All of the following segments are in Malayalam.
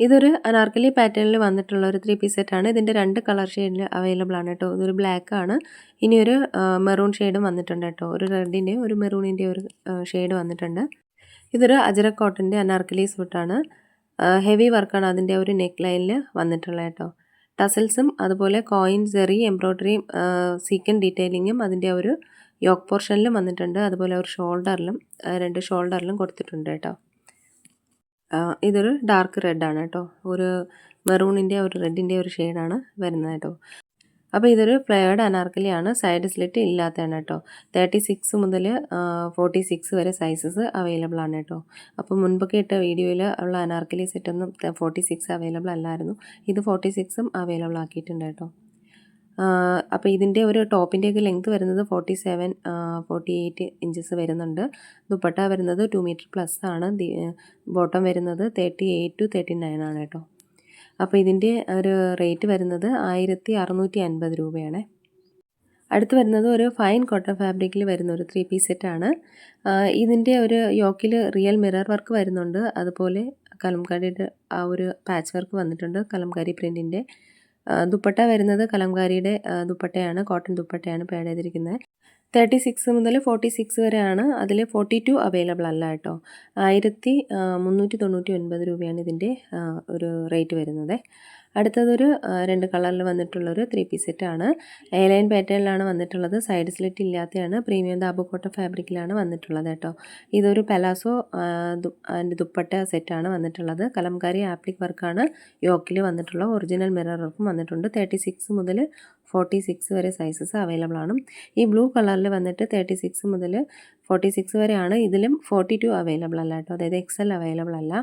ഇതൊരു അനാർക്കലി പാറ്റേണിൽ വന്നിട്ടുള്ള ഒരു ത്രീ പീസ് സെറ്റാണ് ഇതിന്റെ രണ്ട് കളർ ഷെയ്ഡിൽ അവൈലബിൾ ആണ് കേട്ടോ. ഇതൊരു ബ്ലാക്ക് ആണ്. ഇനി ഒരു മെറൂൺ ഷെയ്ഡും വന്നിട്ടുണ്ട് കേട്ടോ. ഒരു റെഡിന്റെയും ഒരു മെറൂണിന്റെയും ഒരു ഷെയ്ഡ് വന്നിട്ടുണ്ട്. ഇതൊരു അജറ കോട്ടന്റെ അനാർക്കലി സൂട്ടാണ് ഹെവി വർക്കാണ് അതിന്റെ ഒരു നെക്ക് ലൈനിൽ വന്നിട്ടുള്ളത് കേട്ടോ. ടസൽസും അതുപോലെ കോയിൻ സെറി എംബ്രോയ്ഡറിയും സീക്കൻ ഡീറ്റെയിലിങ്ങും അതിന്റെ ഒരു യോക്ക് പോർഷനിലും വന്നിട്ടുണ്ട്. അതുപോലെ ഒരു ഷോൾഡറിലും രണ്ട് ഷോൾഡറിലും കൊടുത്തിട്ടുണ്ട് കേട്ടോ. ഇതൊരു ഡാർക്ക് റെഡാണ് കേട്ടോ. ഒരു മെറൂണിന്റെ ഒരു റെഡിന്റെ ഒരു ഷെയ്ഡാണ് വരുന്നത് കേട്ടോ. അപ്പോൾ ഇതൊരു പ്ലേഡ് അനാർക്കലിയാണ് സൈഡ് സ്ലിറ്റ് ഇല്ലാത്തതാണ് കേട്ടോ. തേർട്ടി സിക്സ് മുതൽ ഫോർട്ടി സിക്സ് വരെ സൈസസ് അവൈലബിൾ ആണ് കേട്ടോ. അപ്പോൾ മുൻപൊക്കെ ഇട്ട വീഡിയോയിൽ ഉള്ള അനാർക്കലി സെറ്റൊന്നും ഫോർട്ടി സിക്സ് അവൈലബിൾ അല്ലായിരുന്നു. ഇത് ഫോർട്ടി സിക്സും അവൈലബിൾ ആക്കിയിട്ടുണ്ട് കേട്ടോ. അപ്പോൾ ഇതിന്റെ ഒരു ടോപ്പിന്റെയൊക്കെ ലെങ്ത് വരുന്നത് forty seven forty eight inches വരുന്നുണ്ട്. ദുപ്പട്ട വരുന്നത് ടു മീറ്റർ പ്ലസ് ആണ്. ബോട്ടം വരുന്നത് thirty eight to thirty nine ആണ് കേട്ടോ. അപ്പോൾ ഇതിന്റെ ഒരു റേറ്റ് വരുന്നത് ആയിരത്തി അറുന്നൂറ്റി അൻപത് രൂപയാണ്. അടുത്ത് വരുന്നത് ഒരു ഫൈൻ കോട്ടൺ ഫാബ്രിക്കിൽ വരുന്ന ഒരു ത്രീ പീസ് സെറ്റാണ് ഇതിന്റെ ഒരു യോക്കിൽ റിയൽ മിറർ വർക്ക് വരുന്നുണ്ട്. അതുപോലെ കലംകാരിയുടെ ആ ഒരു പാച്ച് വർക്ക് വന്നിട്ടുണ്ട്. കലംകാരി പ്രിന്റിന്റെ ദുപ്പട്ട വരുന്നത് കലംകാരിയുടെ ദുപ്പട്ടയാണ് കോട്ടൺ ദുപ്പട്ടയാണ് പേഡ് ചെയ്തിരിക്കുന്നത്. തേർട്ടി സിക്സ് മുതൽ ഫോർട്ടി സിക്സ് വരെയാണ് അതിൽ ഫോർട്ടി ടു അവൈലബിൾ അല്ല കേട്ടോ. ആയിരത്തി മുന്നൂറ്റി തൊണ്ണൂറ്റി ഒൻപത് രൂപയാണ് ഇതിന്റെ ഒരു റേറ്റ് വരുന്നത്. അടുത്തതൊരു രണ്ട് കളറിൽ വന്നിട്ടുള്ളൊരു ത്രീ പീസ് സെറ്റാണ് എ ലൈൻ പാറ്റേണിലാണ് വന്നിട്ടുള്ളത്. സൈഡ് സ്ലിറ്റ് ഇല്ലാത്തതാണ് പ്രീമിയം ദാബുക്കോട്ട ഫാബ്രിക്കിലാണ് വന്നിട്ടുള്ളത് കേട്ടോ. ഇതൊരു പെലാസോ അതിന്റെ ദുപ്പട്ട സെറ്റാണ് വന്നിട്ടുള്ളത്. കലംകാരി ആപ്ലിക് വർക്കാണ് യോക്കിൽ വന്നിട്ടുള്ള ഒറിജിനൽ മിറർ വർക്കും വന്നിട്ടുണ്ട്. തേർട്ടി സിക്സ് മുതൽ ഫോർട്ടി സിക്സ് വരെ സൈസസ് അവൈലബിൾ ആണ്. ഈ ബ്ലൂ കളറിൽ വന്നിട്ട് തേർട്ടി സിക്സ് മുതൽ ഫോർട്ടി സിക്സ് വരെയാണ്. ഇതിലും ഫോർട്ടി ടു അവൈലബിൾ അല്ല കേട്ടോ. അതായത് എക്സൽ അവൈലബിൾ അല്ല.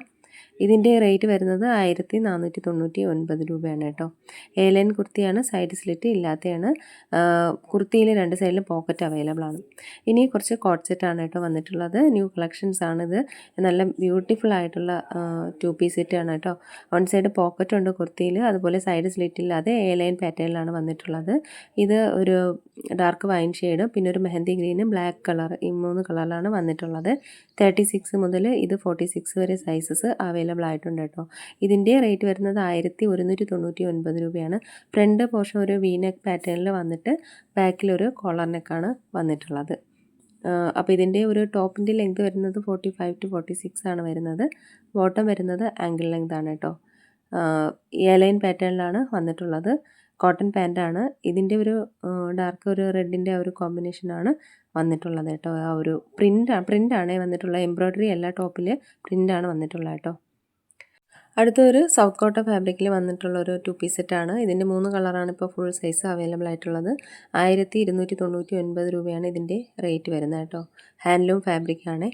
ഇതിന്റെ റേറ്റ് വരുന്നത് ആയിരത്തി നാനൂറ്റി തൊണ്ണൂറ്റി ഒൻപത് രൂപയാണ് കേട്ടോ. ഏലൻ കുർത്തിയാണ് സൈഡ് സ്ലിറ്റ് ഇല്ലാത്തതാണ് കുർത്തിയിൽ രണ്ട് സൈഡിലും പോക്കറ്റ് അവൈലബിൾ ആണ്. ഇനി കുറച്ച് കോട്ട് സെറ്റാണ് കേട്ടോ വന്നിട്ടുള്ളത്. ന്യൂ കളക്ഷൻസ് ആണിത്. നല്ല ബ്യൂട്ടിഫുൾ ആയിട്ടുള്ള ടു പീസ് സെറ്റാണ് കേട്ടോ. വൺ സൈഡ് പോക്കറ്റ് ഉണ്ട് കുർത്തിയിൽ. അതുപോലെ സൈഡ് സ്ലിറ്റ് ഇല്ലാതെ എ ലൈൻ പാറ്റേണിലാണ് വന്നിട്ടുള്ളത്. ഇത് ഒരു ഡാർക്ക് വൈൻ ഷെയ്ഡ് പിന്നെ ഒരു മെഹന്തി ഗ്രീനും ബ്ലാക്ക് കളർ ഈ മൂന്ന് കളറിലാണ് വന്നിട്ടുള്ളത്. തേർട്ടി സിക്സ് മുതൽ ഇത് ഫോർട്ടി സിക്സ് വരെ സൈസസ് അവൈലബിൾ ആയിട്ടുണ്ട് കേട്ടോ. ഇതിന്റെ റേറ്റ് വരുന്നത് ആയിരത്തി ഒരുന്നൂറ്റി തൊണ്ണൂറ്റി ഒൻപത് രൂപയാണ് ഫ്രണ്ട് പോർഷൻ ഒരു വി നെക്ക് പാറ്റേണിൽ വന്നിട്ട് ബാക്കിലൊരു കോളർ നെക്കാണ് വന്നിട്ടുള്ളത്. അപ്പോൾ ഇതിന്റെ ഒരു ടോപ്പിന്റെ ലെങ്ത് വരുന്നത് forty five to forty six ആണ് വരുന്നത്. ബോട്ടം വരുന്നത് ആംഗിൾ ലെങ്ത് ആണ് കേട്ടോ. എയർലൈൻ പാറ്റേണിലാണ് വന്നിട്ടുള്ളത്. കോട്ടൺ പാന്റാണ് ഇതിന്റെ ഒരു ഡാർക്ക് ഒരു റെഡിന്റെ ഒരു കോമ്പിനേഷനാണ് വന്നിട്ടുള്ളത് കേട്ടോ. ആ ഒരു പ്രിന്റ് പ്രിന്റാണ് വന്നിട്ടുള്ള എംബ്രോയ്ഡറി എല്ലാ ടോപ്പിൽ പ്രിന്റാണ് വന്നിട്ടുള്ളത് കേട്ടോ. അടുത്തൊരു സൗത്ത് കോട്ട ഫാബ്രിക്കിൽ വന്നിട്ടുള്ള ഒരു ടു പീസ് സെറ്റാണ്. ഇതിന്റെ മൂന്ന് കളറാണ് ഇപ്പോൾ ഫുൾ സൈസ് അവൈലബിൾ ആയിട്ടുള്ളത്. ആയിരത്തി ഇരുന്നൂറ്റി തൊണ്ണൂറ്റി ഒൻപത് രൂപയാണ് ഇതിന്റെ റേറ്റ് വരുന്നത് കേട്ടോ. ഹാൻഡ്ലൂം ഫാബ്രിക്കാണ്.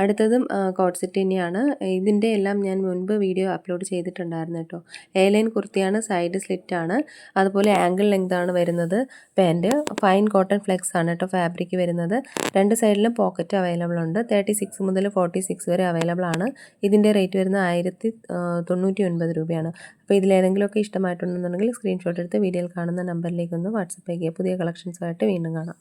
അടുത്തതും കോട്ട് സെറ്റ് തന്നെയാണ്. ഇതിന്റെ എല്ലാം ഞാൻ മുൻപ് വീഡിയോ അപ്ലോഡ് ചെയ്തിട്ടുണ്ടായിരുന്നു കേട്ടോ. എ ലൈൻ കുർത്തിയാണ് സൈഡ് സ്ലിറ്റ് ആണ് അതുപോലെ ആംഗിൾ ലെങ്ത് ആണ് വരുന്നത്. പാന്റ് ഫൈൻ കോട്ടൺ ഫ്ലെക്സ് ആണ് കേട്ടോ ഫാബ്രിക് വരുന്നത്. രണ്ട് സൈഡിലും പോക്കറ്റ് അവൈലബിൾ ഉണ്ട്. തേർട്ടി സിക്സ് മുതൽ ഫോർട്ടി സിക്സ് വരെ അവൈലബിൾ ആണ്. ഇതിന്റെ റേറ്റ് വരുന്നത് ആയിരത്തി തൊണ്ണൂറ്റി ഒൻപത് രൂപയാണ്. അപ്പോൾ ഇതിലേതെങ്കിലുമൊക്കെ ഇഷ്ടമായിട്ടുണ്ടെന്നുണ്ടെങ്കിൽ സ്ക്രീൻഷോട്ട് എടുത്ത് വീഡിയോയിൽ കാണുന്ന നമ്പറിലേക്ക് ഒന്ന് വാട്സപ്പ് ചെയ്യുക. പുതിയ കളക്ഷൻസുമായിട്ട് വീണ്ടും കാണാം.